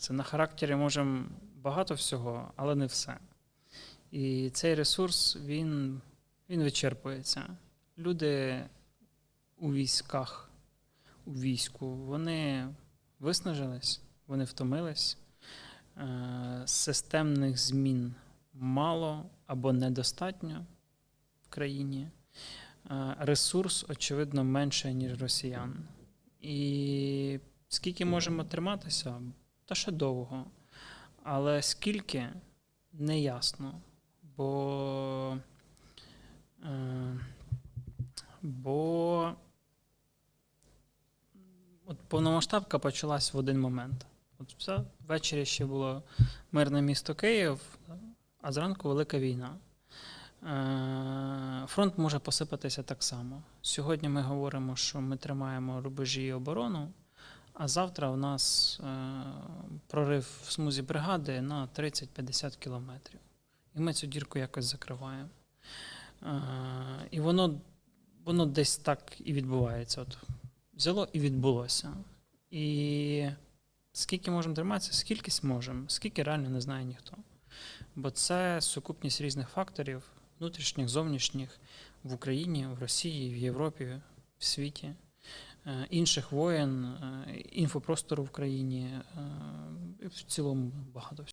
це на характері можемо багато всього, але не все. І цей ресурс він, він вичерпується. Люди у військах, у війську, вони виснажились, вони втомились. Е, Системних змін мало або недостатньо в країні. Е, Ресурс, очевидно, менше, ніж росіян. І скільки можемо триматися, та ще довго. Але скільки не ясно. Бо, е, бо от повномасштабка почалась в один момент. От все, ввечері ще було мирне місто Київ, а зранку велика війна. Е, Фронт може посипатися так само. Сьогодні ми говоримо, що ми тримаємо рубежі і оборону, а завтра у нас е, прорив в смузі бригади на 30-50 кілометрів. І ми цю дірку якось закриваємо. Е, І воно, воно десь так і відбувається. От взяло і відбулося. І скільки можемо триматися, скільки зможемо, скільки реально не знає ніхто. Бо це сукупність різних факторів, внутрішніх, зовнішніх в Україні, в Росії, в Європі, в світі, інших воєн, е, інфопростору в країні, е, в цілому багато.